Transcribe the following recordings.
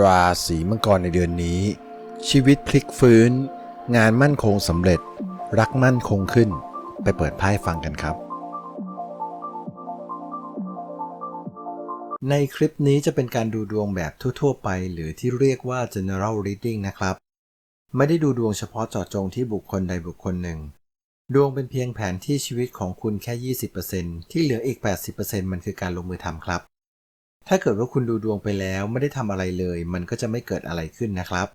ราศีมังกรในเดือนนี้ ชีวิตพลิกฟื้น งานมั่นคงสำเร็จ รักมั่นคงขึ้น ไปเปิดไพ่ฟังกันครับ ในคลิปนี้จะเป็นการดูดวงแบบทั่ว ๆ ไป หรือที่เรียกว่า general reading นะครับ ไม่ได้ดูดวงเฉพาะเจาะจงที่บุคคลใดบุคคลหนึ่ง ดวงเป็นเพียงแผนที่ชีวิตของคุณแค่ 20%ที่เหลืออีก 80%มันคือการลงมือทำครับ ถ้าเกิดว่าคุณดูดวงไปแล้วไม่ได้ทำอะไรเลย มันก็จะไม่เกิดอะไรขึ้นนะครับ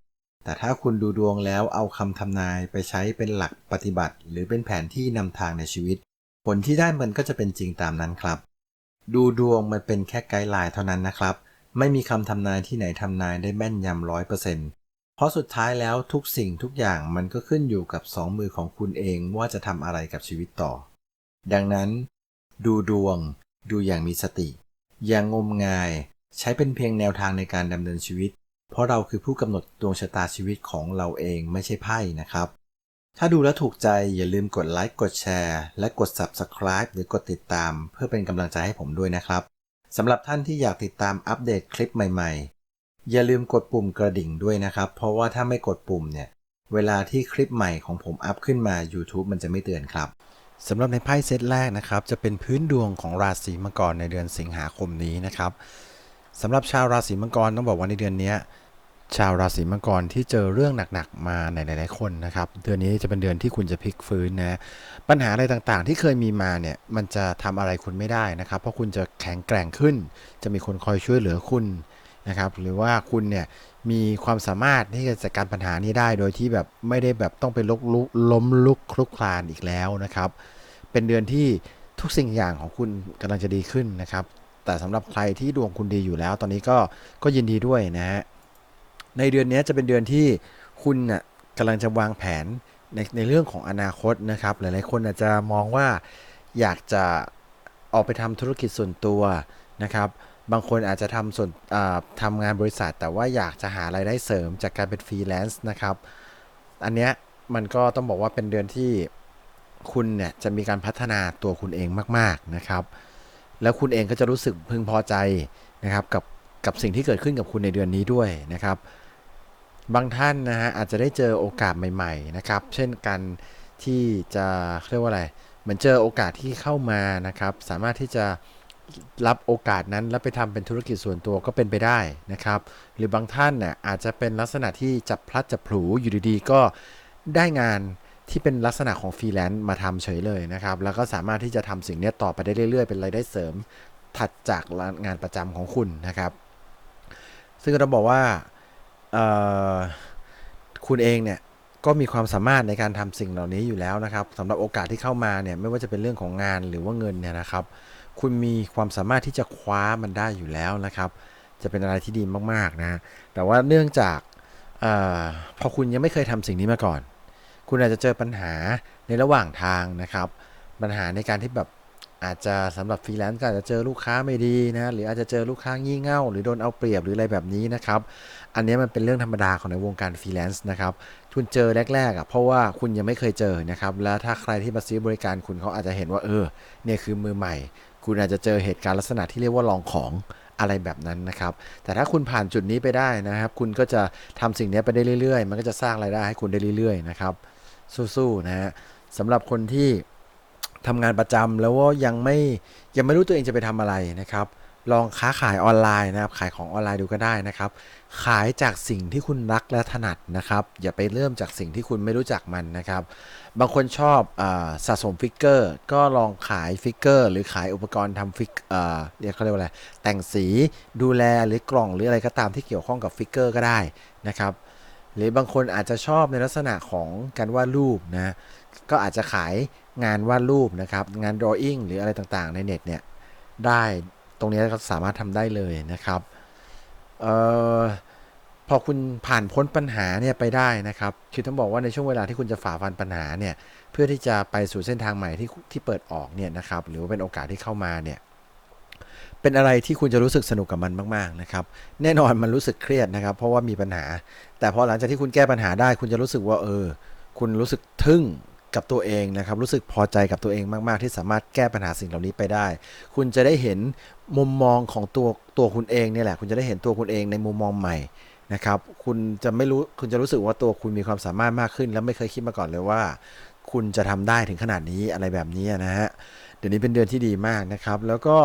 แต่ถ้าคุณดูดวงแล้วเอาคำทำนายไปใช้เป็นหลักปฏิบัติ หรือเป็นแผนที่นำทางในชีวิต ผลที่ได้มันก็จะเป็นจริงตามนั้นครับ ดูดวงมันเป็นแค่ไกด์ไลน์เท่านั้นนะครับ ไม่มีคำทำนายที่ไหนทำนายได้แม่นยำร้อยเปอร์เซ็นต์เพราะสุดท้ายแล้วทุกสิ่งทุกอย่างมันก็ขึ้นอยู่กับสองมือของคุณเองว่าจะทำอะไรกับชีวิตต่อ ดังนั้น ดูดวง ดูอย่างมีสติ อย่างงมงาย ใช้เป็นเพียงแนวทางในการดำเนินชีวิต เพราะเราคือผู้กำหนดดวงชะตาชีวิตของเราเองไม่ใช่ไพ่นะครับ ถ้าดูแล้วถูกใจอย่าลืมกดไลค์กดแชร์และกด Subscribe หรือกดติดตาม เพื่อเป็นกำลังใจให้ผมด้วยนะครับสำหรับท่านที่อยากติดตามอัปเดตคลิปใหม่ๆ อย่าลืมกดปุ่มกระดิ่งด้วยนะครับ เพราะว่าถ้าไม่กดปุ่มเนี่ย เวลาที่คลิปใหม่ของผมอัพขึ้นมา YouTube มันจะไม่เตือนครับ สำหรับในไพ่เซตแรกนะครับ จะเป็นพื้นดวงของราศีมังกรในเดือนสิงหาคมนี้นะครับสำหรับชาวราศีมังกรต้องบอกว่าในเดือนนี้ชาวราศีมังกรที่เจอเรื่องหนักๆมาในหลายๆคนนะครับ เดือนนี้จะเป็นเดือนที่คุณจะพลิกฟื้นนะปัญหาอะไรต่างๆ ที่เคยมีมาเนี่ยมันจะทำอะไรคุณไม่ได้นะครับ เพราะคุณจะแข็งแกร่งขึ้น จะมีคนคอยช่วยเหลือคุณ นะครับหรือว่าคุณเนี่ยมีความสามารถที่จะจัดการปัญหานี้ได้ โดยที่แบบไม่ได้แบบต้องไปลกลุกล้มลุกคลุกคลานอีกแล้วนะครับ เป็นเดือนที่ทุกสิ่งอย่างของคุณกำลังจะดีขึ้นนะครับ แต่สำหรับใครที่ดวงคุณดีอยู่แล้ว ตอนนี้ก็ก็ยินดีด้วยนะฮะในเดือนนี้จะเป็นเดือนที่คุณน่ะกำลังจะวางแผนในในเรื่องของอนาคตนะครับ หลายๆคนอาจจะมองว่าอยากจะออกไปทำธุรกิจส่วนตัวนะครับ บางคนอาจจะทำส่วนทำงานบริษัท แต่ว่าอยากจะหารายได้เสริมจากการเป็นฟรีแลนซ์นะครับ อันเนี้ยมันก็ต้องบอกว่าเป็นเดือนที่คุณเนี่ยจะมีการพัฒนาตัวคุณเองมาก ๆนะครับ แล้วคุณเองก็จะรู้สึกพึงพอใจนะครับกับกับสิ่งที่เกิดขึ้นกับคุณในเดือนนี้ด้วยนะครับ บางท่านนะฮะอาจจะได้เจอโอกาสใหม่ ๆ นะครับ เช่นกันที่จะเรียกว่าอะไรเหมือนเจอโอกาสที่เข้ามานะครับ สามารถที่จะ รับโอกาสนั้นแล้วไปทำเป็นธุรกิจส่วนตัวก็เป็นไปได้นะครับ หรือบางท่านเนี่ยอาจจะเป็นลักษณะที่จับพลัดจับผลูอยู่ดีๆ ก็ได้งานที่เป็นลักษณะของฟรีแลนซ์มาทำเฉยเลยนะครับ แล้วก็สามารถที่จะทำสิ่งนี้ต่อไปได้เรื่อยๆ เป็นรายได้เสริม ถัดจากงานประจำของคุณนะครับ ซึ่งเราบอกว่าคุณเองเนี่ยก็มีความสามารถในการทำสิ่งเหล่านี้อยู่แล้วนะครับสำหรับโอกาสที่เข้ามาเนี่ยไม่ว่าจะเป็นเรื่องของงานหรือว่าเงินเนี่ยนะครับ คุณมีความสามารถที่จะคว้ามันได้อยู่แล้วนะครับ จะเป็นอะไรที่ดีมากๆนะ แต่ว่าเนื่องจากอพอคุณยังไม่เคยทำสิ่งนี้มาก่อน คุณอาจจะเจอปัญหาในระหว่างทางนะครับ ปัญหาในการที่แบบอาจจะสำหรับฟรีแลนซ์ก็อาจจะเจอลูกค้าไม่ดีนะหรืออาจจะเจอลูกค้างี่เง่าหรือโดนเอาเปรียบหรืออะไรแบบนี้นะครับ อันนี้มันเป็นเรื่องธรรมดาของในวงการฟรีแลนซ์นะครับคุณเจอแรกๆอะเพราะว่าคุณยังไม่เคยเจอนะครับ แล้วถ้าใครที่มาซื้อบริการคุณเขาอาจจะเห็นว่าเออเนี่ยคือมือใหม่ คุณอาจจะเจอเหตุการณ์ลักษณะที่เรียกว่าลองของอะไรแบบนั้นนะครับ แต่ถ้าคุณผ่านจุดนี้ไปได้นะครับ คุณก็จะทำสิ่งนี้ไปได้เรื่อยๆ มันก็จะสร้างรายได้ให้คุณได้เรื่อยๆนะครับ สู้ๆนะฮะสำหรับคนที่ทำงานประจำแล้วว่ายังไม่ยังไม่รู้ตัวเองจะไปทำอะไรนะครับ ลองค้าขายออนไลน์นะครับ ขายของออนไลน์ดูก็ได้นะครับ ขายจากสิ่งที่คุณรักและถนัดนะครับ อย่าไปเริ่มจากสิ่งที่คุณไม่รู้จักมันนะครับ บางคนชอบอสะสมฟิกเกอร์ ก็ลองขายฟิกเกอร์ หรือขายอุปกรณ์ทำฟิกเอ่อเรียกเขาเรียกว่าอะไร แต่งสีดูแลหรือกล่องหรืออะไรก็ตามที่เกี่ยวข้องกับฟิกเกอร์ก็ได้นะครับ หรือบางคนอาจจะชอบในลักษณะของการวาดรูปนะ ก็อาจจะขายงานวาดรูปนะครับ งาน drawing หรืออะไรต่างๆ ในเน็ตเนี่ย ได้ ตรงนี้ก็สามารถทำได้เลยนะครับ เอ่อ พอคุณผ่านพ้นปัญหาเนี่ยไปได้นะครับ คือต้องบอกว่าในช่วงเวลาที่คุณจะฝ่าฟันปัญหาเนี่ย เพื่อที่จะไปสู่เส้นทางใหม่ที่ที่เปิดออกเนี่ยนะครับ หรือว่าเป็นโอกาสที่เข้ามาเนี่ย เป็นอะไรที่คุณจะรู้สึกสนุกกับมันมาก ๆนะครับ แน่นอนมันรู้สึกเครียดนะครับ เพราะว่ามีปัญหา แต่พอหลังจากที่คุณแก้ปัญหาได้ คุณจะรู้สึกว่าเออ คุณรู้สึกทึ่งกับตัวเองนะครับ รู้สึกพอใจกับตัวเองมาก ๆ ที่สามารถแก้ปัญหาสิ่งเหล่านี้ไปได้ คุณจะได้เห็นมุมมองของตัวตัวคุณเองเนี่ยแหละ คุณจะได้เห็นตัวคุณเองในมุมมองใหม่ นะครับ คุณจะไม่รู้คุณจะรู้สึกว่าตัวคุณมีความสามารถมากขึ้น แล้วไม่เคยคิดมาก่อนเลยว่า คุณจะทำได้ถึงขนาดนี้อะไรแบบนี้นะฮะเดี๋ยวนี้เป็นเดือนที่ดีมากนะครับ แล้วก็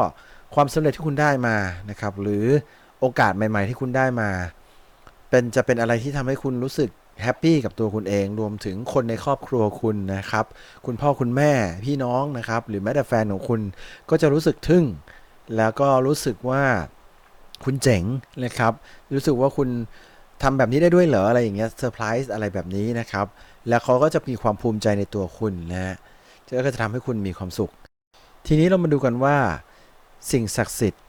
ความสำเร็จที่คุณได้มานะครับ หรือโอกาสใหม่ ๆ ที่คุณได้มา เป็นจะเป็นอะไรที่ทำให้คุณรู้สึกแฮปปี้กับตัวคุณเองรวมถึงคนในครอบครัวคุณนะครับ คุณพ่อคุณแม่พี่น้องนะครับ หรือแม้แต่แฟนของคุณก็จะรู้สึกทึ่ง แล้วก็รู้สึกว่า คุณเจ๋งนะครับ รู้สึกว่าคุณทำแบบนี้ได้ด้วยเหรออะไรอย่างเงี้ยเซอร์ไพรส์อะไรแบบนี้นะครับ แล้วเขาก็จะมีความภูมิใจในตัวคุณนะฮะก็จะทำให้คุณมีความสุข ทีนี้เรามาดูกันว่า สิ่งศักดิ์สิทธิ์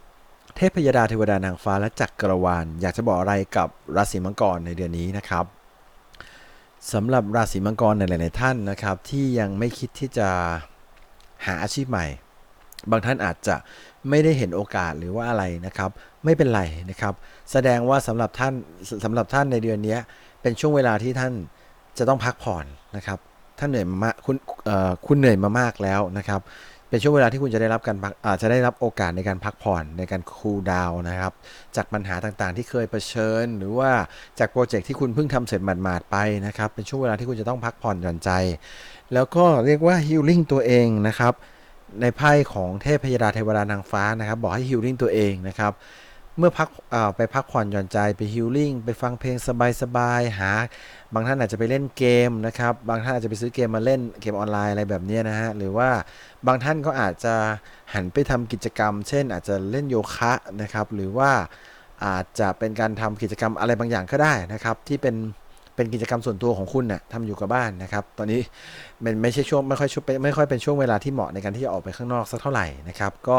เทพยดาเทวดานางฟ้าและจักรวาล อยากจะบอกอะไรกับราศีมังกรในเดือนนี้นะครับสำหรับราศีมังกรในหลาย ๆ ท่านนะครับ ที่ยังไม่คิดที่จะหาอาชีพใหม่ บางท่านอาจจะไม่ได้เห็นโอกาสหรือว่าอะไรนะครับ ไม่เป็นไรนะครับ แสดงว่าสำหรับท่านสำหรับท่านในเดือนนี้เป็นช่วงเวลาที่ท่านจะต้องพักผ่อนนะครับท่านเหนื่อยมากคุณเอ่อคุณเหนื่อยมามากแล้วนะครับ เป็นช่วงเวลาที่คุณจะได้รับการพักอาจจะได้รับโอกาสในการพักผ่อนในการคูลดาวน์นะครับ จากปัญหาต่างๆ ที่เคยเผชิญ หรือว่าจากโปรเจกต์ที่คุณเพิ่งทำเสร็จหมาดๆไปนะครับ เป็นช่วงเวลาที่คุณจะต้องพักผ่อนหย่อนใจ แล้วก็เรียกว่าฮิลลิ่งตัวเองนะครับในไพ่ของเทพพยดาเทวดานางฟ้านะครับ บอกให้ฮิลลิ่งตัวเองนะครับ เมื่อพักไปพักผ่อนหย่อนใจไปฮิลลิ่งไปฟังเพลงสบายๆหา บางท่านอาจจะไปเล่นเกมนะครับ บางท่านอาจจะไปซื้อเกมมาเล่นเกมออนไลน์อะไรแบบนี้นะฮะ หรือว่าบางท่านก็อาจจะหันไปทำกิจกรรม เช่นอาจจะเล่นโยคะนะครับ หรือว่าอาจจะเป็นการทำกิจกรรมอะไรบางอย่างก็ได้นะครับ ที่เป็นเป็นกิจกรรมส่วนตัวของคุณนะ่ะทำอยู่กับบ้านนะครับ ตอนนี้มันไม่ใช่ช่วงไม่ค่อยช่วงไม่ค่อยเป็นช่วงเวลาที่เหมาะในการที่จะออกไปข้างนอกสักเท่าไหร่นะครับ ก็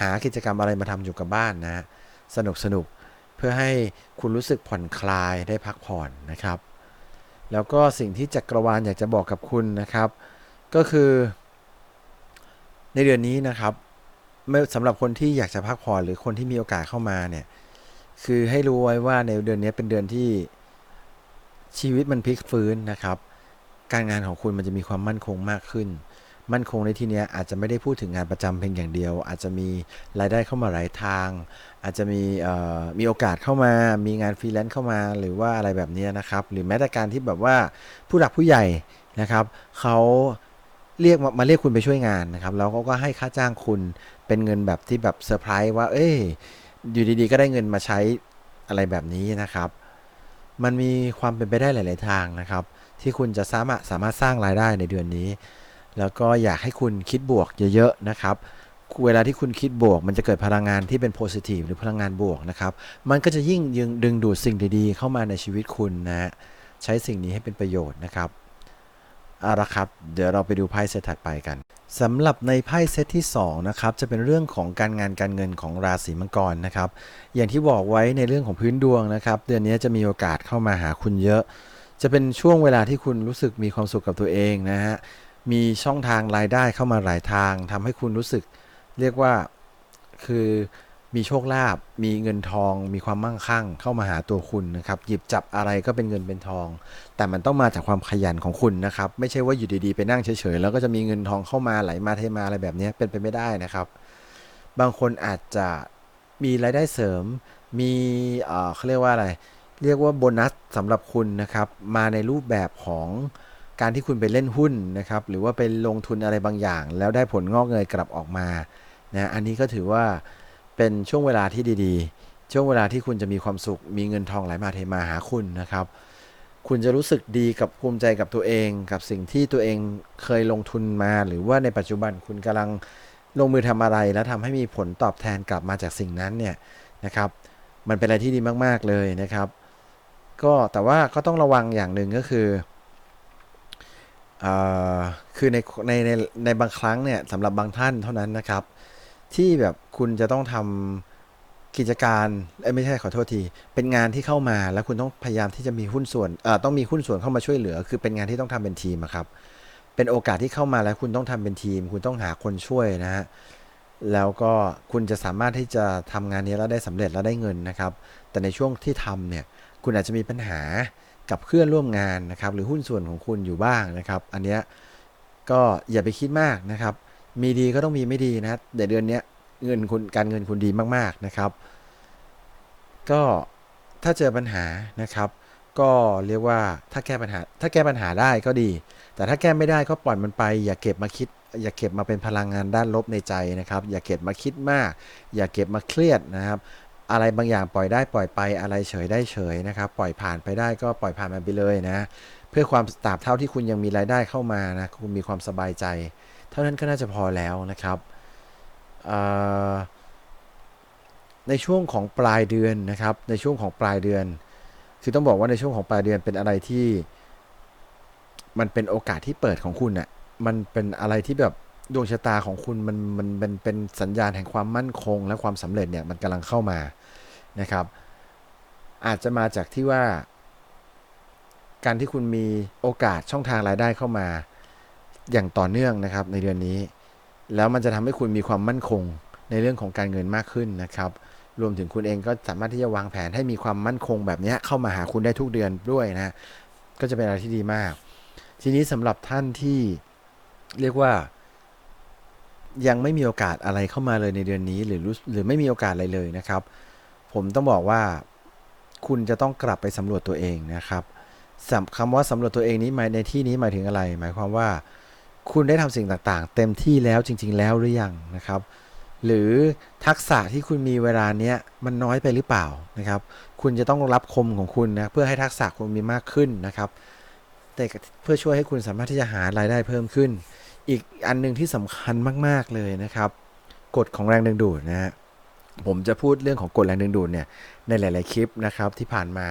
หากิจกรรมอะไรมาทำอยู่กับบ้านนะ สนุกสนุกเพื่อให้คุณรู้สึกผ่อนคลายได้พักผ่อนนะครับ แล้วก็สิ่งที่จักรวาลอยากจะบอกกับคุณนะครับ ก็คือ ในเดือนนี้นะครับสำหรับคนที่อยากจะพักผ่อนหรือคนที่มีโอกาสเข้ามาเนี่ยคือให้รู้ไว้ว่าในเดือนนี้เป็นเดือนที่ชีวิตมันพลิกฟื้นนะครับ การงานของคุณมันจะมีความมั่นคงมากขึ้น มั่นคงในที่นี้อาจจะไม่ได้พูดถึงงานประจำเพียงอย่างเดียว อาจจะมีรายได้เข้ามาหลายทาง อาจจะมีมีโอกาสเข้ามา มีงานฟรีแลนซ์เข้ามาหรือว่าอะไรแบบนี้นะครับ หรือแม้แต่การที่แบบว่าผู้หลักผู้ใหญ่นะครับเขาเรียกมามาเรียกคุณไปช่วยงานนะครับ แล้วเขาก็ให้ค่าจ้างคุณเป็นเงินแบบที่แบบเซอร์ไพรส์ว่า เอ้ยอยู่ดีๆ ก็ได้เงินมาใช้อะไรแบบนี้นะครับ มันมีความเป็นไปได้หลาย ๆ ทางนะครับ ที่คุณจะสามารถสามารถสร้างรายได้ในเดือนนี้ แล้วก็อยากให้คุณคิดบวกเยอะๆนะครับ เวลาที่คุณคิดบวก มันจะเกิดพลังงานที่เป็น positive หรือพลังงานบวกนะครับ มันก็จะยิ่งยึงดึงดูดสิ่งดีๆ เข้ามาในชีวิตคุณนะฮะใช้สิ่งนี้ให้เป็นประโยชน์นะครับเอาละครับ เดี๋ยวเราไปดูไพ่เซตถัดไปกันสำหรับในไพ่เซตที่2นะครับจะเป็นเรื่องของการงานการเงินของราศีมังกรนะครับ อย่างที่บอกไว้ในเรื่องของพื้นดวงนะครับ เดือนนี้จะมีโอกาสเข้ามาหาคุณเยอะ จะเป็นช่วงเวลาที่คุณรู้สึกมีความสุขกับตัวเองนะฮะ มีช่องทางรายได้เข้ามาหลายทางทำให้คุณรู้สึก เรียกว่าคือมีโชคลาภมีเงินทอง มีความมั่งคั่ง เข้ามาหาตัวคุณนะครับ หยิบจับอะไรก็เป็นเงินเป็นทอง แต่มันต้องมาจากความขยันของคุณนะครับ ไม่ใช่ว่าอยู่ดีๆไปนั่งเฉยๆแล้วก็จะมีเงินทองเข้ามาไหลมาเทมาอะไรแบบนี้เป็นไปไม่ได้นะครับ บางคนอาจจะมีรายได้เสริม มีเอ่อเขาเรียกว่าอะไร เรียกว่าโบนัสสำหรับคุณนะครับ มาในรูปแบบของ การที่คุณไปเล่นหุ้นนะครับ หรือว่าไปลงทุนอะไรบางอย่าง แล้วได้ผลงอกเงยกลับออกมานะอันนี้ก็ถือว่าเป็นช่วงเวลาที่ดีๆ ช่วงเวลาที่คุณจะมีความสุข มีเงินทองไหลมาเทมาหาคุณนะครับ คุณจะรู้สึกดีกับภูมิใจกับตัวเอง กับสิ่งที่ตัวเองเคยลงทุนมา หรือว่าในปัจจุบันคุณกำลังลงมือทำอะไร แล้วทำให้มีผลตอบแทนกลับมาจากสิ่งนั้นเนี่ยนะครับ มันเป็นอะไรที่ดีมากๆเลยนะครับ ก็แต่ว่าก็ต้องระวังอย่างหนึ่งก็คือ คือในในในในบางครั้งเนี่ยสำหรับบางท่านเท่านั้นนะครับ ที่แบบคุณจะต้องทำกิจการไม่ใช่ขอโทษที เป็นงานที่เข้ามาแล้วคุณต้องพยายามที่จะมีหุ้นส่วนต้องมีหุ้นส่วนเข้ามาช่วยเหลือ คือเป็นงานที่ต้องทำเป็นทีมครับ เป็นโอกาสที่เข้ามาแล้วคุณต้องทำเป็นทีม คุณต้องหาคนช่วยนะฮะแล้วก็คุณจะสามารถที่จะทำงานนี้แล้วได้สำเร็จแล้วได้เงินนะครับ แต่ในช่วงที่ทำเนี่ยคุณอาจจะมีปัญหา กับเพื่อนร่วมงานนะครับ หรือหุ้นส่วนของคุณอยู่บ้างนะครับ อันเนี้ยก็อย่าไปคิดมากนะครับ มีดีก็ต้องมีไม่ดีนะแต่เดือนเนี้ยเงินคุณการเงินคุณดีมากๆนะครับ ก็ถ้าเจอปัญหานะครับ ก็เรียกว่าถ้าแก้ปัญหา ถ้าแก้ปัญหาได้ก็ดี แต่ถ้าแก้ไม่ได้ก็ปล่อยมันไป อย่าเก็บมาคิด อย่าเก็บมาเป็นพลังงานด้านลบในใจนะครับ อย่าเก็บมาคิดมาก อย่าเก็บมาเครียดนะครับ อะไรบางอย่างปล่อยได้ปล่อยไปอะไรเฉยได้เฉยนะครับ ปล่อยผ่านไปได้ก็ปล่อยผ่านมันไปเลยนะ เพื่อความตราบเท่าที่คุณยังมีรายได้เข้ามานะคุณมีความสบายใจ เท่านั้นก็น่าจะพอแล้วนะครับในช่วงของปลายเดือนนะครับ ในช่วงของปลายเดือน คือต้องบอกว่าในช่วงของปลายเดือนเป็นอะไรที่ มันเป็นโอกาสที่เปิดของคุณน่ะมันเป็นอะไรที่แบบ ดวงชะตาของคุณมันมันเป็นเป็นสัญญาณแห่งความมั่นคง และความสำเร็จเนี่ยมันกำลังเข้ามานะครับ อาจจะมาจากที่ว่า การที่คุณมีโอกาสช่องทางรายได้เข้ามา อย่างต่อเนื่องนะครับ ในเดือนนี้ แล้วมันจะทำให้คุณมีความมั่นคงในเรื่องของการเงินมากขึ้นนะครับ รวมถึงคุณเองก็สามารถที่จะวางแผนให้มีความมั่นคงแบบนี้เข้ามาหาคุณได้ทุกเดือนด้วยนะก็จะเป็นอะไรที่ดีมาก ทีนี้สำหรับท่านที่เรียกว่า ยังไม่มีโอกาสอะไรเข้ามาเลยในเดือนนี้ หรือรู้หรือไม่มีโอกาสอะไรเลยนะครับ ผมต้องบอกว่าคุณจะต้องกลับไปสำรวจตัวเองนะครับคำว่าสำรวจตัวเองนี้หมายในที่นี้หมายถึงอะไร หมายความว่าคุณได้ทำสิ่งต่างๆ เต็มที่แล้วจริง ๆ แล้วหรือยังนะครับ หรือทักษะที่คุณมีเวลาเนี้ยมันน้อยไปหรือเปล่านะครับ คุณจะต้องรับคมของคุณนะเพื่อให้ทักษะคุณมีมากขึ้นนะครับ แต่เพื่อช่วยให้คุณสามารถที่จะหารายได้เพิ่มขึ้น อีกอันหนึ่งที่สำคัญมาก ๆ เลยนะครับ กฎของแรงดึงดูดนะฮะผมจะพูดเรื่องของกฎแรงดึงดูดเนี่ยในหลาย ๆ คลิปนะครับที่ผ่านมา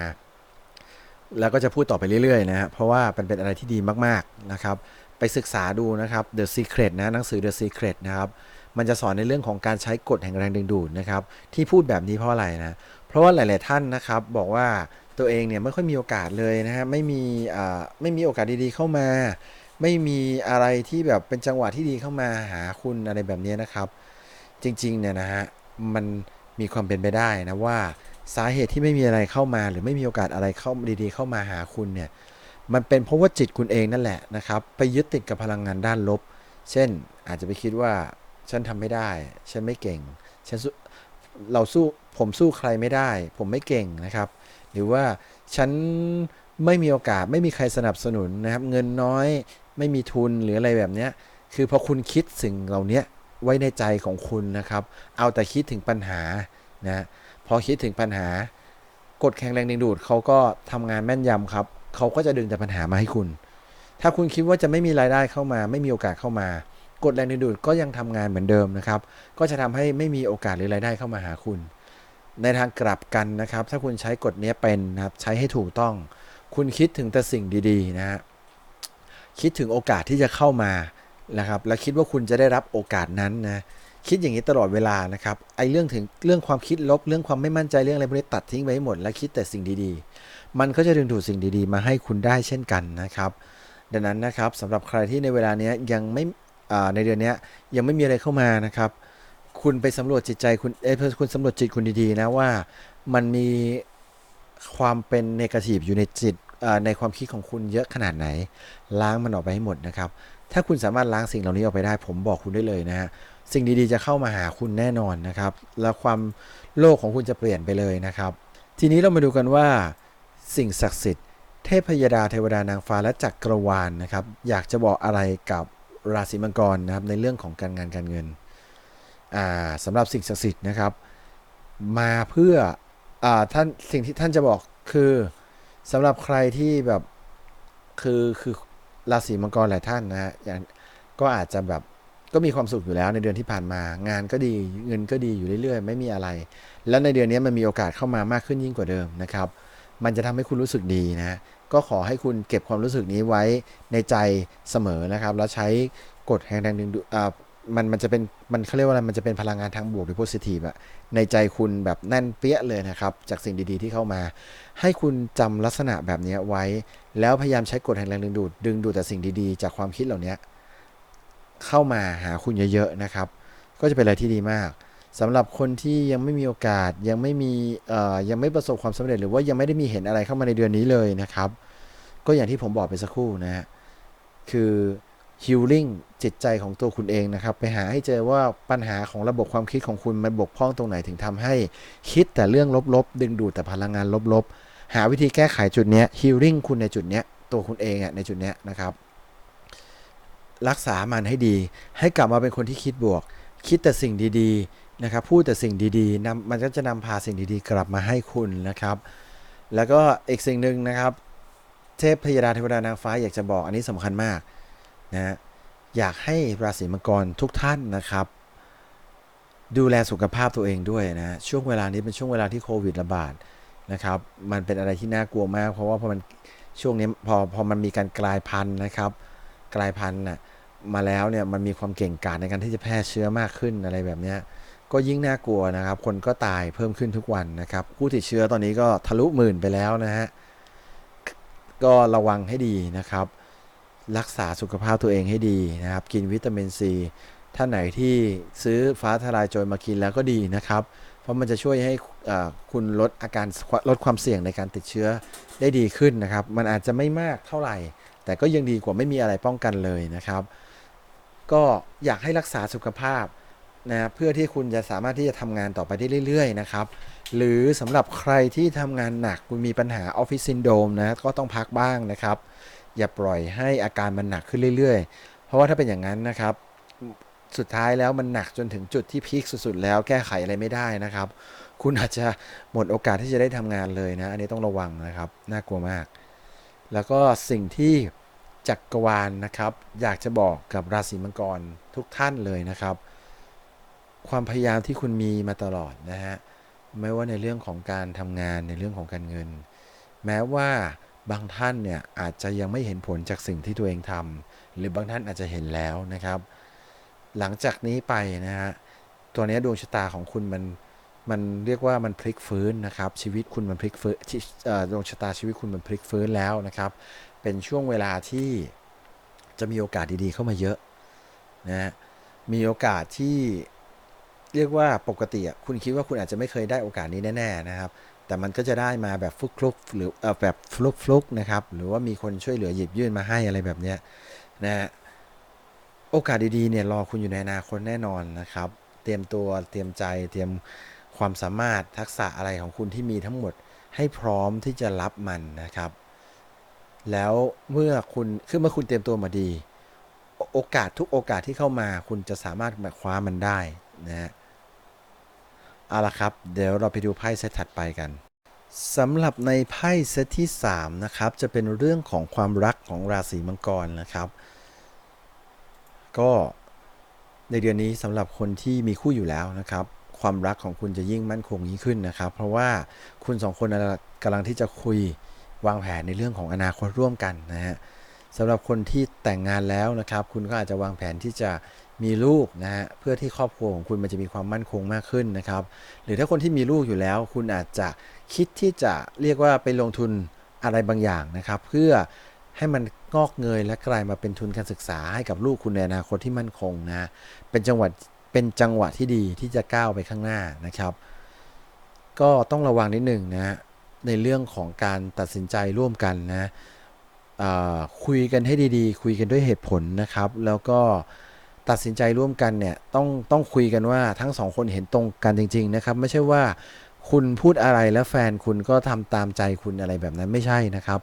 แล้วก็จะพูดต่อไปเรื่อย ๆ นะฮะเพราะว่ามันเป็นอะไรที่ดีมาก ๆ นะครับ ไปศึกษาดูนะครับ The Secret นะหนังสือ The Secret นะครับมันจะสอนในเรื่องของการใช้กฎแห่งแรงดึงดูดนะครับ ที่พูดแบบนี้เพราะอะไรนะ เพราะว่าหลาย ๆ ท่านนะครับ บอกว่าตัวเองเนี่ยไม่ค่อยมีโอกาสเลยนะฮะไม่มีอ่าไม่มีโอกาสดี ๆ เข้ามา ไม่มีอะไรที่แบบเป็นจังหวะที่ดีเข้ามาหาคุณอะไรแบบนี้นะครับ จริงๆเนี่ยนะฮะมันมีความเป็นไปได้นะว่าสาเหตุที่ไม่มีอะไรเข้ามา หรือไม่มีโอกาสอะไรเข้าดีๆ เข้ามาหาคุณเนี่ยมันเป็นเพราะว่าจิตคุณเองนั่นแหละนะครับ ไปยึดติดกับพลังงานด้านลบ เช่นอาจจะไปคิดว่าฉันทำไม่ได้ ฉันไม่เก่งฉันเราสู้ผมสู้ใครไม่ได้ ผมไม่เก่งนะครับ หรือว่าฉันไม่มีโอกาสไม่มีใครสนับสนุนนะครับ เงินน้อย ไม่มีทุนหรืออะไรแบบเนี้ยคือพอคุณคิดสิ่งเหล่านี้ไว้ในใจของคุณนะครับ เอาแต่คิดถึงปัญหานะพอคิดถึงปัญหากฎแข็งแรงดึงดูดเขาก็ทำงานแม่นยำครับเขาก็จะดึงแต่ปัญหามาให้คุณ ถ้าคุณคิดว่าจะไม่มีรายได้เข้ามา ไม่มีโอกาสเข้ามา กฎแรงดึงดูดก็ยังทำงานเหมือนเดิมนะครับ ก็จะทำให้ไม่มีโอกาสหรือรายได้เข้ามาหาคุณ ในทางกลับกันนะครับ ถ้าคุณใช้กฎนี้เป็นนะครับใช้ให้ถูกต้อง คุณคิดถึงแต่สิ่งดีๆนะฮะ คิดถึงโอกาสที่จะเข้ามานะครับ และคิดว่าคุณจะได้รับโอกาสนั้นนะคิดอย่างนี้ตลอดเวลานะครับไอ้เรื่องถึงเรื่องความคิดลบเรื่องความไม่มั่นใจเรื่องอะไรพวกนี้ตัดทิ้งไปให้หมด และคิดแต่สิ่งดีๆ มันก็จะดึงดูดสิ่งดีๆ มาให้คุณได้เช่นกันนะครับ ดังนั้นนะครับสำหรับใครที่ในเวลานี้ยังไม่ในเดือนนี้ยังไม่มีอะไรเข้ามานะครับ คุณไปสำรวจจิตใจคุณเอ้ยคุณสำรวจจิตคุณดีๆนะว่ามันมีความเป็นเนกาทีฟอยู่ในจิต ในความคิดของคุณเยอะขนาดไหน ล้างมันออกไปให้หมดนะครับ ถ้าคุณสามารถล้างสิ่งเหล่านี้ออกไปได้ ผมบอกคุณได้เลยนะฮะสิ่งดีๆจะเข้ามาหาคุณแน่นอนนะครับ แล้วความโลกของคุณจะเปลี่ยนไปเลยนะครับ ทีนี้เรามาดูกันว่า สิ่งศักดิ์สิทธิ์เทพยดาเทวดานางฟ้าและจักรวาลนะครับ อยากจะบอกอะไรกับราศีมังกรนะครับในเรื่องของการงานการเงินอ่าสำหรับสิ่งศักดิ์สิทธิ์นะครับ มาเพื่ออท่านสิ่งที่ท่านจะบอกคือ สำหรับใครที่แบบคือคือราศีมังกรหลายท่านนะฮะอย่างก็อาจจะแบบก็มีความสุขอยู่แล้วในเดือนที่ผ่านมา งานก็ดีเงินก็ดีอยู่เรื่อย ๆ ไม่มีอะไร แล้วในเดือนนี้มันมีโอกาสเข้ามามากขึ้นยิ่งกว่าเดิมนะครับ มันจะทำให้คุณรู้สึกดีนะก็ขอให้คุณเก็บความรู้สึกนี้ไว้ในใจเสมอนะครับ แล้วใช้กฎแห่งแรงดึงดูด มันมันจะเป็นมันเขาเรียกว่าอะไรมันจะเป็นพลังงานทางบวกหรือ positive อะในใจคุณแบบแน่นเปี้ยเลยนะครับ จากสิ่งดีๆที่เข้ามา ให้คุณจำลักษณะแบบนี้ไว้ แล้วพยายามใช้กฎแห่งแรงดึงดูด ดึงดูดแต่สิ่งดีๆ จากความคิดเหล่านี้เข้ามาหาคุณเยอะๆนะครับ ก็จะเป็นอะไรที่ดีมากสำหรับคนที่ยังไม่มีโอกาสยังไม่มีเอ่อยังไม่ประสบความสำเร็จ หรือว่ายังไม่ได้มีเห็นอะไรเข้ามาในเดือนนี้เลยนะครับ ก็อย่างที่ผมบอกไปสักครู่นะฮะคือ ฮิลลิ่งจิตใจของตัวคุณเองนะครับ ไปหาให้เจอว่าปัญหาของระบบความคิดของคุณมันบกพร่องตรงไหนถึงทำให้คิดแต่เรื่องลบๆ ดึงดูดแต่พลังงานลบๆ หาวิธีแก้ไขจุดเนี้ยฮิลลิ่งคุณในจุดเนี้ยตัวคุณเองอะในจุดเนี้ยนะครับ รักษามันให้ดี ให้กลับมาเป็นคนที่คิดบวก คิดแต่สิ่งดีๆนะครับ พูดแต่สิ่งดีๆนำมันก็จะนำพาสิ่งดีๆ กลับมาให้คุณนะครับ แล้วก็อีกสิ่งหนึ่งนะครับ เทพพยดาเทวดานางฟ้าอยากจะบอกอันนี้สำคัญมาก นะอยากให้ราศีมังกรทุกท่านนะครับ ดูแลสุขภาพตัวเองด้วยนะช่วงเวลานี้เป็นช่วงเวลาที่โควิดระบาดนะครับมันเป็นอะไรที่น่ากลัวมาก เพราะว่าพอมันช่วงนี้พอพอมันมีการกลายพันธุ์นะครับ กลายพันธุ์น่ะมาแล้วเนี่ยมันมีความเก่งกาจในการที่จะแพร่เชื้อมากขึ้นอะไรแบบนี้ก็ยิ่งน่ากลัวนะครับ คนก็ตายเพิ่มขึ้นทุกวันนะครับ ผู้ติดเชื้อตอนนี้ก็ทะลุหมื่นไปแล้วนะฮะก็ระวังให้ดีนะครับ รักษาสุขภาพตัวเองให้ดีนะครับ กินวิตามินซีท่านไหนที่ซื้อฟ้าทลายโจรมากินแล้วก็ดีนะครับ เพราะมันจะช่วยให้คุณลดอาการลดความเสี่ยงในการติดเชื้อได้ดีขึ้นนะครับ มันอาจจะไม่มากเท่าไหร่ แต่ก็ยังดีกว่าไม่มีอะไรป้องกันเลยนะครับ ก็อยากให้รักษาสุขภาพนะเพื่อที่คุณจะสามารถที่จะทำงานต่อไปได้เรื่อยๆนะครับ หรือสำหรับใครที่ทำงานหนักคุณมีปัญหาออฟฟิศซินโดมนะก็ต้องพักบ้างนะครับ อย่าปล่อยให้อาการมันหนักขึ้นเรื่อยๆ เพราะว่าถ้าเป็นอย่างนั้นนะครับ สุดท้ายแล้วมันหนักจนถึงจุดที่พีคสุดๆ แล้วแก้ไขอะไรไม่ได้นะครับ คุณอาจจะหมดโอกาสที่จะได้ทำงานเลยนะ อันนี้ต้องระวังนะครับ น่ากลัวมาก แล้วก็สิ่งที่จักรวาลนะครับ อยากจะบอกกับราศีมังกรทุกท่านเลยนะครับ ความพยายามที่คุณมีมาตลอดนะฮะไม่ว่าในเรื่องของการทำงานในเรื่องของการเงิน แม้ว่า บางท่านเนี่ยอาจจะยังไม่เห็นผลจากสิ่งที่ตัวเองทำหรือบางท่านอาจจะเห็นแล้วนะครับ หลังจากนี้ไปนะฮะตัวนี้ดวงชะตาของคุณมันมันเรียกว่ามันพลิกฟื้นนะครับ ชีวิตคุณมันพลิกฟื้นดวงชะตาชีวิตคุณมันพลิกฟื้นแล้วนะครับ เป็นช่วงเวลาที่จะมีโอกาสดีๆเข้ามาเยอะนะฮะมีโอกาสที่เรียกว่าปกติอะคุณคิดว่าคุณอาจจะไม่เคยได้โอกาสนี้แน่ๆนะครับ แต่มันก็จะได้มาแบบฟลุกฟลุกหรืออแบบฟลุกฟลุกนะครับ หรือว่ามีคนช่วยเหลือหยิบยื่นมาให้อะไรแบบเนี้ยนะฮะโอกาสดีๆเนี่ยรอคุณอยู่ในอนาคตแน่นอนนะครับ เตรียมตัวเตรียมใจเตรียมความสามารถทักษะอะไรของคุณที่มีทั้งหมดให้พร้อมที่จะรับมันนะครับ แล้วเมื่อคุณคือเมื่อคุณเตรียมตัวมาดี โอกาสทุกโอกาสที่เข้ามา คุณจะสามารถคว้ามันได้นะฮะ เอาละครับ เดี๋ยวเราไปดูไพ่เซตถัดไปกันสำหรับในไพ่เซตที่ 3 นะครับ จะเป็นเรื่องของความรักของราศีมังกรนะครับ ก็ในเดือนนี้สำหรับคนที่มีคู่อยู่แล้วนะครับ ความรักของคุณจะยิ่งมั่นคงยิ่งขึ้นนะครับ เพราะว่าคุณสองคนกำลังที่จะคุยวางแผนในเรื่องของอนาคตร่วมกันนะฮะสำหรับคนที่แต่งงานแล้วนะครับ คุณก็อาจจะวางแผนที่จะ มีลูกนะฮะเพื่อที่ครอบครัวของคุณมันจะมีความมั่นคงมากขึ้นนะครับ หรือถ้าคนที่มีลูกอยู่แล้ว คุณอาจจะคิดที่จะเรียกว่าไปลงทุนอะไรบางอย่างนะครับ เพื่อให้มันงอกเงยและกลายมาเป็นทุนการศึกษาให้กับลูกคุณในอนาคตที่มั่นคงนะเป็นจังหวะเป็นจังหวะที่ดีที่จะก้าวไปข้างหน้านะครับ ก็ต้องระวังนิดหนึ่งนะฮะในเรื่องของการตัดสินใจร่วมกันนะคุยกันให้ดีๆ คุยกันด้วยเหตุผลนะครับ แล้วก็ ตัดสินใจร่วมกันเนี่ยต้องต้องคุยกันว่าทั้งสองคนเห็นตรงกันจริง ๆ นะครับ ไม่ใช่ว่าคุณพูดอะไรแล้วแฟนคุณก็ทำตามใจคุณอะไรแบบนั้นไม่ใช่นะครับ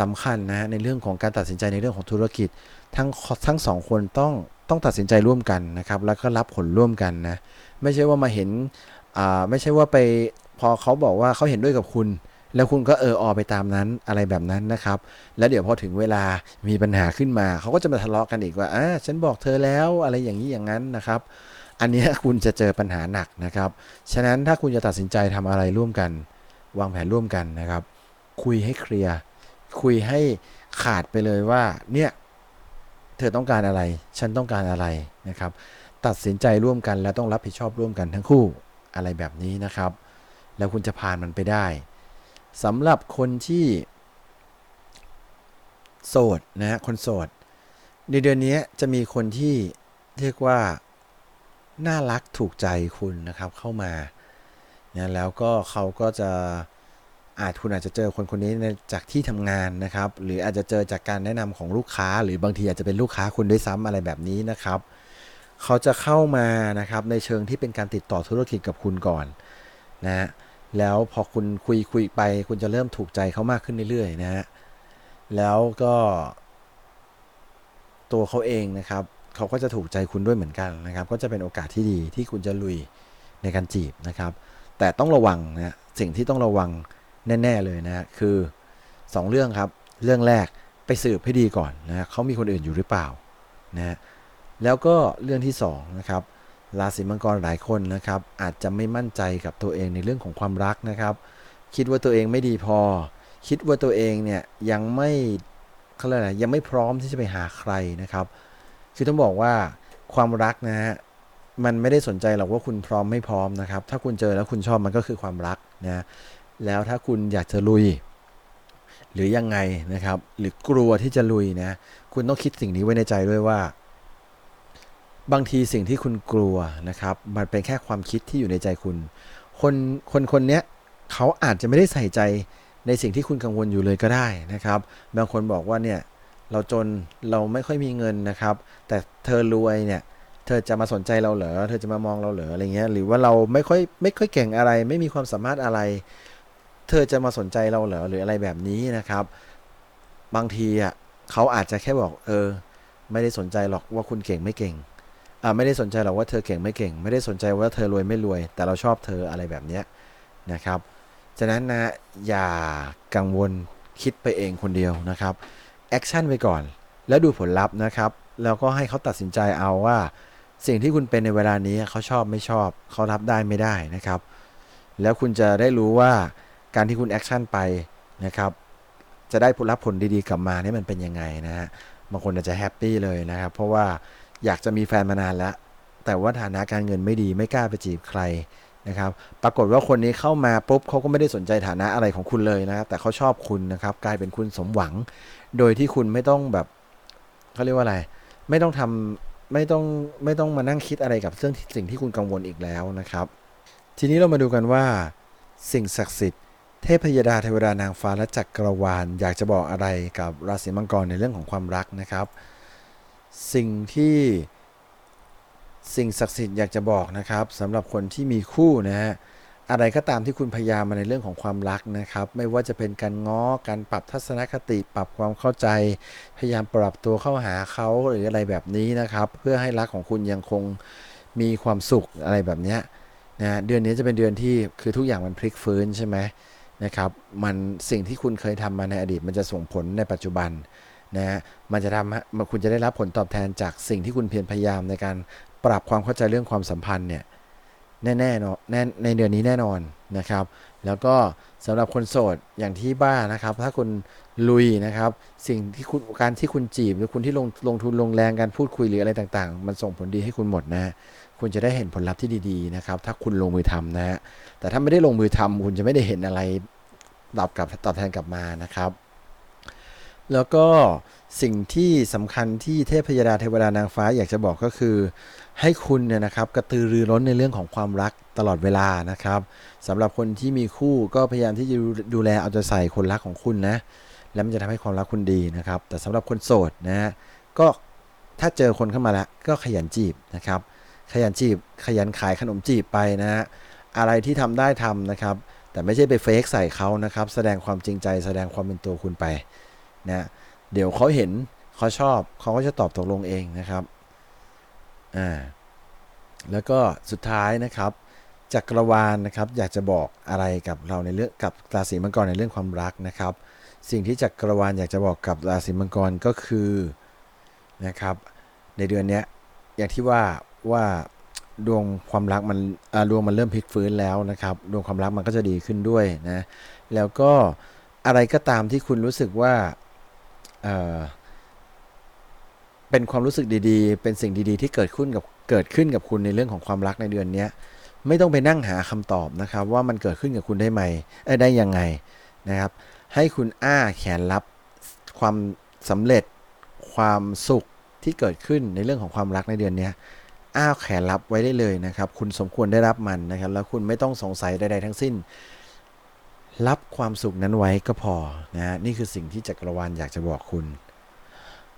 สำคัญนะในเรื่องของการตัดสินใจในเรื่องของธุรกิจ ทั้งทั้งสองคนต้องต้องตัดสินใจร่วมกันนะครับ แล้วก็รับผลร่วมกันนะ ไม่ใช่ว่ามาเห็นอ่าไม่ใช่ว่าไปพอเขาบอกว่าเขาเห็นด้วยกับคุณ แล้วคุณก็เอออไปตามนั้นอะไรแบบนั้นนะครับ แล้วเดี๋ยวพอถึงเวลามีปัญหาขึ้นมา เขาก็จะมาทะเลาะกันอีกว่าอ่าฉันบอกเธอแล้วอะไรอย่างนี้อย่างนั้นนะครับ อันนี้คุณจะเจอปัญหาหนักนะครับ ฉะนั้นถ้าคุณจะตัดสินใจทำอะไรร่วมกัน วางแผนร่วมกันนะครับ คุยให้เคลียร์คุยให้ขาดไปเลยว่าเนี่ยเธอต้องการอะไร ฉันต้องการอะไรนะครับ ตัดสินใจร่วมกันและต้องรับผิดชอบร่วมกันทั้งคู่อะไรแบบนี้นะครับ แล้วคุณจะผ่านมันไปได้ สำหรับคนที่ โสดนะฮะคนโสด ในเดือนนี้จะมีคนที่เรียกว่า น่ารักถูกใจคุณนะครับเข้ามานะแล้วก็เขาก็จะอาจคุณอาจจะเจอคนคนนี้จากที่ทำงานนะครับ หรืออาจจะเจอจากการแนะนำของลูกค้า หรือบางทีอาจจะเป็นลูกค้าคุณด้วยซ้ำอะไรแบบนี้นะครับ เขาจะเข้ามานะครับในเชิงที่เป็นการติดต่อธุรกิจกับคุณก่อนนะฮะ แล้วพอคุณคุยคุยไป คุณจะเริ่มถูกใจเขามากขึ้นเรื่อยๆนะฮะแล้วก็ ตัวเขาเองนะครับเขาก็จะถูกใจคุณด้วยเหมือนกันนะครับ ก็จะเป็นโอกาสที่ดีที่คุณจะลุยในการจีบนะครับ แต่ต้องระวังนะสิ่งที่ต้องระวังแน่ ๆเลยนะคือ 2 เรื่องครับ เรื่องแรกไปสืบให้ดีก่อนนะเขามีคนอื่นอยู่หรือเปล่านะฮะแล้วก็เรื่องที่2นะครับ ราศีมังกรหลายคนนะครับ อาจจะไม่มั่นใจกับตัวเองในเรื่องของความรักนะครับ คิดว่าตัวเองไม่ดีพอ คิดว่าตัวเองเนี่ยยังไม่เขาเรียกอะไรยังไม่พร้อมที่จะไปหาใครนะครับ คือต้องบอกว่าความรักนะฮะมันไม่ได้สนใจหรอกว่าคุณพร้อมไม่พร้อมนะครับ ถ้าคุณเจอแล้วคุณชอบมันก็คือความรักนะแล้วถ้าคุณอยากจะลุย หรือยังไงนะครับ หรือกลัวที่จะลุยนะ คุณต้องคิดสิ่งนี้ไว้ในใจด้วยว่า บางทีสิ่งที่คุณกลัวนะครับ มันเป็นแค่ความคิดที่อยู่ในใจคุณ คนคนคนเนี้ยเขาอาจจะไม่ได้ใส่ใจในสิ่งที่คุณกังวลอยู่เลยก็ได้นะครับ บางคนบอกว่าเนี่ยเราจนเราไม่ค่อยมีเงินนะครับ แต่เธอรวยเนี่ยเธอจะมาสนใจเราเหรอเธอจะมามองเราเหรออะไรเงี้ยหรือว่าเราไม่ค่อยไม่ค่อยเก่งอะไร ไม่มีความสามารถอะไร เธอจะมาสนใจเราเหรอหรืออะไรแบบนี้นะครับ บางทีอะเขาอาจจะแค่บอกเออ ไม่ได้สนใจหรอกว่าคุณเก่งไม่เก่ง ไม่ได้สนใจหรอกว่าเธอเก่งไม่เก่ง ไม่ได้สนใจว่าเธอรวยไม่รวย แต่เราชอบเธออะไรแบบเนี้ยนะครับฉะนั้นนะอย่ากังวลคิดไปเองคนเดียวนะครับแอคชั่นไปก่อน แล้วดูผลลัพธ์นะครับ แล้วก็ให้เขาตัดสินใจเอาว่า สิ่งที่คุณเป็นในเวลานี้เขาชอบไม่ชอบ เขารับได้ไม่ได้นะครับ แล้วคุณจะได้รู้ว่าการที่คุณแอคชั่นไปนะครับจะได้ผลลัพธ์ผลดีๆกลับมาเนี่ยมันเป็นยังไงนะฮะบางคนอาจจะแฮปปี้เลยนะครับ เพราะว่า อยากจะมีแฟนมานานแล้ว แต่ว่าฐานะการเงินไม่ดีไม่กล้าไปจีบใครนะครับ ปรากฏว่าคนนี้เข้ามาปุ๊บเขาก็ไม่ได้สนใจฐานะอะไรของคุณเลยนะครับ แต่เขาชอบคุณนะครับ กลายเป็นคุณสมหวัง โดยที่คุณไม่ต้องแบบเขาเรียกว่าอะไร ไม่ต้องทำไม่ต้องไม่ต้องมานั่งคิดอะไรกับเรื่องสิ่งที่คุณกังวลอีกแล้วนะครับ ทีนี้เรามาดูกันว่า สิ่งศักดิ์สิทธิ์เทพยดาเทวดานางฟ้าและจักรวาล อยากจะบอกอะไรกับราศีมังกรในเรื่องของความรักนะครับ สิ่งที่สิ่งศักดิ์สิทธิ์อยากจะบอกนะครับสำหรับคนที่มีคู่นะฮะอะไรก็ตามที่คุณพยายามมาในเรื่องของความรักนะครับ ไม่ว่าจะเป็นการง้อการปรับทัศนคติปรับความเข้าใจ พยายามปรับตัวเข้าหาเขาหรืออะไรแบบนี้นะครับ เพื่อให้รักของคุณยังคงมีความสุขอะไรแบบเนี้ยนะเดือนนี้จะเป็นเดือนที่คือทุกอย่างมันพลิกฟื้นใช่ไหมนะครับ มันสิ่งที่คุณเคยทำมาในอดีตมันจะส่งผลในปัจจุบัน นะฮะมันจะทำให้มันคุณจะได้รับผลตอบแทนจากสิ่งที่คุณเพียรพยายามในการปรับความเข้าใจเรื่องความสัมพันธ์เนี่ยแน่ๆเนาะแน่ในเดือนนี้แน่นอนนะครับ แล้วก็สำหรับคนโสดอย่างที่บ้านะครับ ถ้าคุณลุยนะครับ สิ่งที่คุณการที่คุณจีบ หรือคุณที่ลงลงทุนลงแรงการพูดคุยหรืออะไรต่างๆ มันส่งผลดีให้คุณหมดนะคุณจะได้เห็นผลลัพธ์ที่ดีๆนะครับ ถ้าคุณลงมือทำนะฮะแต่ถ้าไม่ได้ลงมือทำคุณจะไม่ได้เห็นอะไรตอบกลับตอบแทนกลับมานะครับ แล้วก็สิ่งที่สำคัญที่เทพยดาเทวดานางฟ้าอยากจะบอกก็คือ ให้คุณเนี่ยนะครับกระตือรือร้นในเรื่องของความรักตลอดเวลานะครับสำหรับคนที่มีคู่ก็พยายามที่จะดูแลเอาใจใส่คนรักของคุณนะแล้วมันจะทำให้ความรักคุณดีนะครับ แต่สำหรับคนโสดนะฮะก็ถ้าเจอคนเข้ามาแล้วก็ขยันจีบนะครับ ขยันจีบขยันขายขนมจีบไปนะฮะอะไรที่ทำได้ทำนะครับ แต่ไม่ใช่ไปเฟกใส่เขานะครับ แสดงความจริงใจแสดงความเป็นตัวคุณไป นะเดี๋ยวเขาเห็นเขาชอบเขาก็จะตอบตกลงเองนะครับอ่าแล้วก็สุดท้ายนะครับจักรวาลนะครับ อยากจะบอกอะไรกับเราในเรื่องกับราศีมังกรในเรื่องความรักนะครับ สิ่งที่จักรวาลอยากจะบอกกับราศีมังกรก็คือนะครับ ในเดือนนี้อย่างที่ว่าว่าดวงความรักมันดวงมันเริ่มพลิกฟื้นแล้วนะครับ ดวงความรักมันก็จะดีขึ้นด้วยนะแล้วก็อะไรก็ตามที่คุณรู้สึกว่า เออเป็นความรู้สึกดีๆ เป็นสิ่งดีๆ ที่เกิดขึ้นกับเกิดขึ้นกับคุณในเรื่องของความรักในเดือนเนี้ยไม่ต้องไปนั่งหาคำตอบนะครับ ว่ามันเกิดขึ้นกับคุณได้ไหมได้ยังไงนะครับ ให้คุณอ้าแขนรับความสำเร็จความสุขที่เกิดขึ้นในเรื่องของความรักในเดือนนี้อ้าแขนรับไว้ได้เลยนะครับ คุณสมควรได้รับมันนะครับ แล้วคุณไม่ต้องสงสัยใดๆทั้งสิ้น รับความสุขนั้นไว้ก็พอนะฮะนี่คือสิ่งที่จักรวาลอยากจะบอกคุณ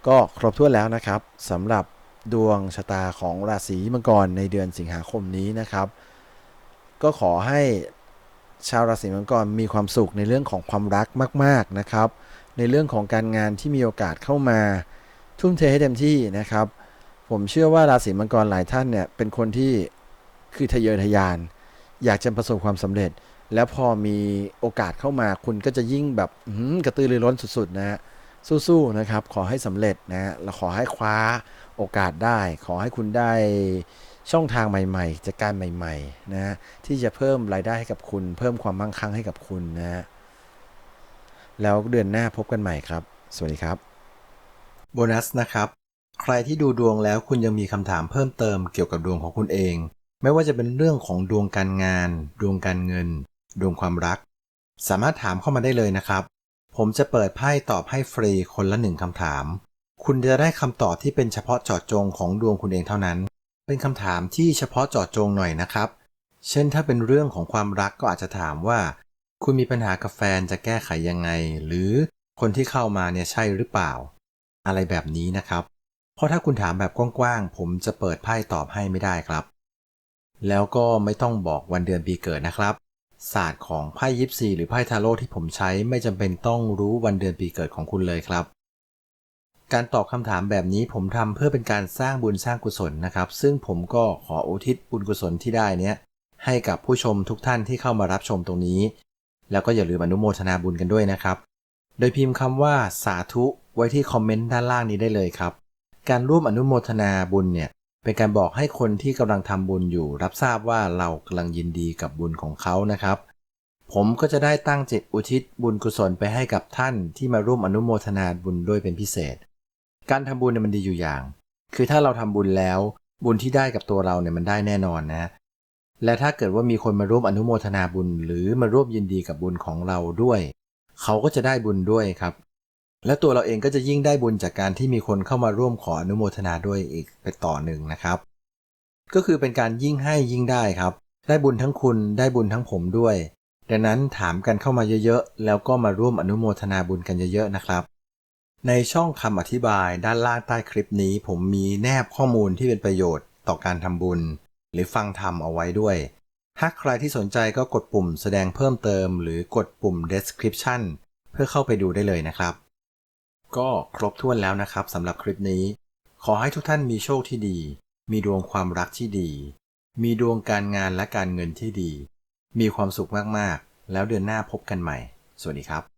ก็ครบถ้วนแล้วนะครับสำหรับดวงชะตาของราศีมังกรในเดือนสิงหาคมนี้นะครับ ก็ขอให้ชาวราศีมังกรมีความสุขในเรื่องของความรักมาก ๆนะครับ ในเรื่องของการงานที่มีโอกาสเข้ามา ทุ่มเทให้เต็มที่นะครับ ผมเชื่อว่าราศีมังกรหลายท่านเนี่ยเป็นคนที่คือทะเยอทะยาน อยากจะประสบความสำเร็จ แล้วพอมีโอกาสเข้ามาคุณก็จะยิ่งแบบกระตือรือร้นสุดๆนะฮะสู้ๆนะครับ ขอให้สำเร็จนะฮะและขอให้คว้าโอกาสได้ ขอให้คุณได้ช่องทางใหม่ๆจากการใหม่ๆนะฮะที่จะเพิ่มรายได้ให้กับคุณ เพิ่มความมั่งคั่งให้กับคุณนะฮะแล้วเดือนหน้าพบกันใหม่ครับ สวัสดีครับโบนัสนะครับ ใครที่ดูดวงแล้วคุณยังมีคำถามเพิ่มเติมเกี่ยวกับดวงของคุณเอง ไม่ว่าจะเป็นเรื่องของดวงการงาน ดวงการเงิน ดวงความรัก สามารถถามเข้ามาได้เลยนะครับ ผมจะเปิดไพ่ตอบให้ฟรีคนละหนึ่งคำถาม คุณจะได้คำตอบที่เป็นเฉพาะเจาะจงของดวงคุณเองเท่านั้น เป็นคำถามที่เฉพาะเจาะจงหน่อยนะครับ เช่นถ้าเป็นเรื่องของความรักก็อาจจะถามว่า คุณมีปัญหากับแฟนจะแก้ไขยังไง หรือคนที่เข้ามาเนี่ยใช่หรือเปล่า อะไรแบบนี้นะครับ เพราะถ้าคุณถามแบบกว้างๆผมจะเปิดไพ่ตอบให้ไม่ได้ครับแล้วก็ไม่ต้องบอกวันเดือนปีเกิดนะครับ ศาสตร์ของไพ่ยิปซีหรือไพ่ทาโร่ที่ผมใช้ไม่จำเป็นต้องรู้วันเดือนปีเกิดของคุณเลยครับ การตอบคำถามแบบนี้ผมทำเพื่อเป็นการสร้างบุญสร้างกุศลนะครับ ซึ่งผมก็ขออุทิศบุญกุศลที่ได้เนี้ยให้กับผู้ชมทุกท่านที่เข้ามารับชมตรงนี้ แล้วก็อย่าลืมอนุโมทนาบุญกันด้วยนะครับ โดยพิมพ์คำว่าสาธุไว้ที่คอมเมนต์ด้านล่างนี้ได้เลยครับ การร่วมอนุโมทนาบุญเนี่ย เป็นการบอกให้คนที่กำลังทำบุญอยู่ รับทราบว่าเรากำลังยินดีกับบุญของเขานะครับ ผมก็จะได้ตั้งจิตอุทิศบุญกุศลไปให้กับท่านที่มาร่วมอนุโมทนาบุญด้วยเป็นพิเศษ การทำบุญเนี่ยมันดีอยู่อย่าง คือถ้าเราทำบุญแล้ว บุญที่ได้กับตัวเราเนี่ยมันได้แน่นอนนะ และถ้าเกิดว่ามีคนมาร่วมอนุโมทนาบุญ หรือมาร่วมยินดีกับบุญของเราด้วย เขาก็จะได้บุญด้วยครับ และตัวเราเองก็จะยิ่งได้บุญจากการที่มีคนเข้ามาร่วมขออนุโมทนาด้วยอีกไปต่อหนึ่งนะครับ ก็คือเป็นการยิ่งให้ยิ่งได้ครับ ได้บุญทั้งคุณได้บุญทั้งผมด้วย ดังนั้นถามกันเข้ามาเยอะๆ แล้วก็มาร่วมอนุโมทนาบุญกันเยอะๆนะครับ ในช่องคำอธิบายด้านล่างใต้คลิปนี้ ผมมีแนบข้อมูลที่เป็นประโยชน์ต่อการทำบุญ หรือฟังธรรมเอาไว้ด้วยถ้าใครที่สนใจก็กดปุ่มแสดงเพิ่มเติม หรือกดปุ่ม description เพื่อเข้าไปดูได้เลยนะครับ ก็ครบถ้วนแล้วนะครับสำหรับคลิปนี้ ขอให้ทุกท่านมีโชคที่ดี มีดวงความรักที่ดี มีดวงการงานและการเงินที่ดี มีความสุขมากๆ แล้วเดือนหน้าพบกันใหม่ สวัสดีครับ